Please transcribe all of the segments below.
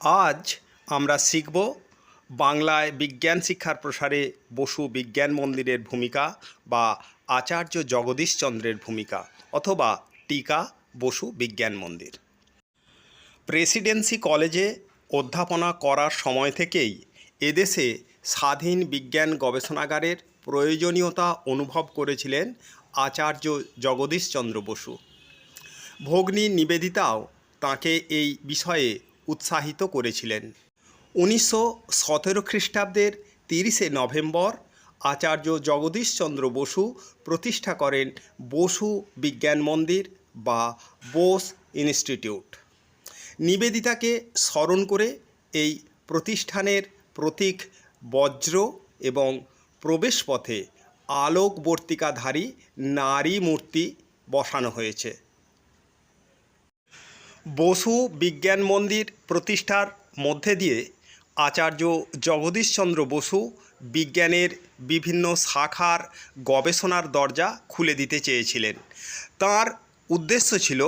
আজ আমরা শিখব বাংলায় বিজ্ঞান শিক্ষার প্রসারে বসু বিজ্ঞান মন্দিরের ভূমিকা বা আচার্য জগদীশচন্দ্রের ভূমিকা অথবা টিকা বসু বিজ্ঞান মন্দির। প্রেসিডেন্সি কলেজে অধ্যাপনা করার সময় থেকেই এদেশে স্বাধীন বিজ্ঞান গবেষণাগারের প্রয়োজনীয়তা অনুভব করেছিলেন আচার্য জগদীশচন্দ্র বসু। ভগ্নী নিবেদিতাও তাকে এই বিষয়ে উৎসাহিত করেছিলেন। উনিশশো সতেরো খ্রিস্টাব্দের তিরিশে নভেম্বর আচার্য জগদীশচন্দ্র বসু প্রতিষ্ঠা করেন বসু বিজ্ঞান মন্দির বা বোস ইনস্টিটিউট। নিবেদিতাকে স্মরণ করে এই প্রতিষ্ঠানের প্রতীক বজ্র এবং প্রবেশপথে আলোকবর্তিকাধারী নারী মূর্তি বসানো হয়েছে। বসু বিজ্ঞান মন্দির প্রতিষ্ঠার মধ্যে দিয়ে আচার্য জগদীশচন্দ্র বসু বিজ্ঞানের বিভিন্ন শাখার গবেষণার দরজা খুলে দিতে চেয়েছিলেন। তার উদ্দেশ্য ছিল,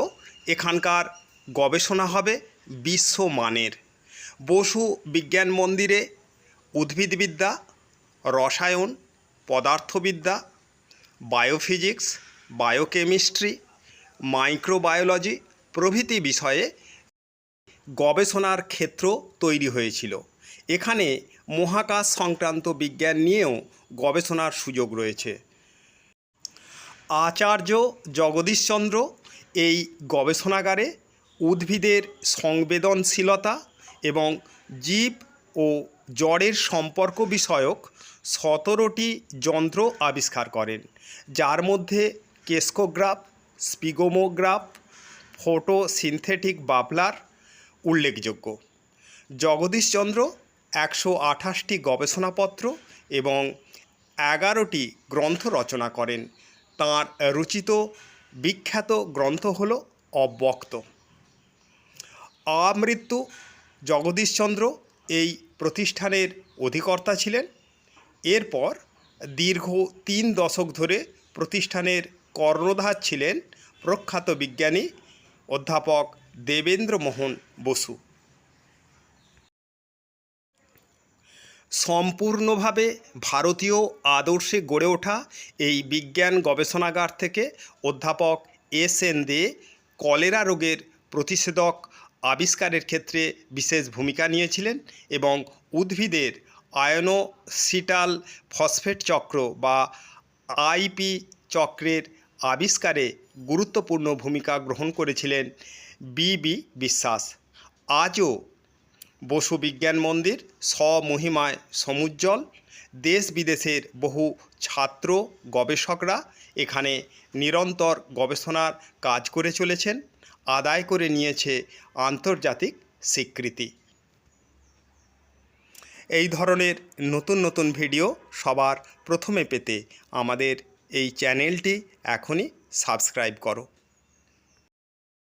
এখানকার গবেষণা হবে বিশ্বমানের। বসু বিজ্ঞান মন্দিরে উদ্ভিদবিদ্যা, রসায়ন, পদার্থবিদ্যা, বায়োফিজিক্স, বায়োকেমিস্ট্রি, মাইক্রোবায়োলজি প্রভৃতি বিষয়ে গবেষণার ক্ষেত্র তৈরি হয়েছিল। এখানে মহাকাশ সংক্রান্ত বিজ্ঞান নিয়েও গবেষণার সুযোগ রয়েছে। আচার্য জগদীশচন্দ্র এই গবেষণাগারে উদ্ভিদের সংবেদনশীলতা এবং জীব ও জড়ের সম্পর্ক বিষয়ক সতেরোটি যন্ত্র আবিষ্কার করেন, যার মধ্যে কেস্কোগ্রাফ, স্পিগোমোগ্রাফ ফটো সিনথেটিক বাবলার উল্লেখযোগ্য। জগদীশচন্দ্র একশো আঠাশটি গবেষণাপত্র এবং এগারোটি গ্রন্থ রচনা করেন। তাঁর রচিত বিখ্যাত গ্রন্থ হল অব্যক্ত। আমৃত্যু জগদীশচন্দ্র এই প্রতিষ্ঠানের অধিকর্তা ছিলেন। এরপর দীর্ঘ তিন দশক ধরে প্রতিষ্ঠানের কর্ণধার ছিলেন প্রখ্যাত বিজ্ঞানী অধ্যাপক দেবেন্দ্র মোহন বসু। সম্পূর্ণভাবে ভারতীয় আদর্শে গড়ে ওঠা এই বিজ্ঞান গবেষণাগার থেকে অধ্যাপক এস এন দে কলেরা রোগের প্রতিষেধক আবিষ্কারের ক্ষেত্রে বিশেষ ভূমিকা নিয়েছিলেন এবং উদ্ভিদের আয়নোসিটাল ফসফেট চক্র বা আইপি চক্রের আবিষ্কারে গুরুত্বপূর্ণ ভূমিকা গ্রহণ করেছিলেন বিবি বিশ্বাস। আজও বসু বিজ্ঞান মন্দির, স্বমহিমায় সমুজ্জ্বল, দেশ বিদেশের বহু ছাত্র গবেষকরা এখানে নিরন্তর গবেষণার কাজ করে চলেছেন, আদায় করে নিয়েছে আন্তর্জাতিক স্বীকৃতি। এই ধরনের নতুন নতুন ভিডিও সবার প্রথমে পেতে আমাদের এই চ্যানেলটি এখনই সাবস্ক্রাইব করো।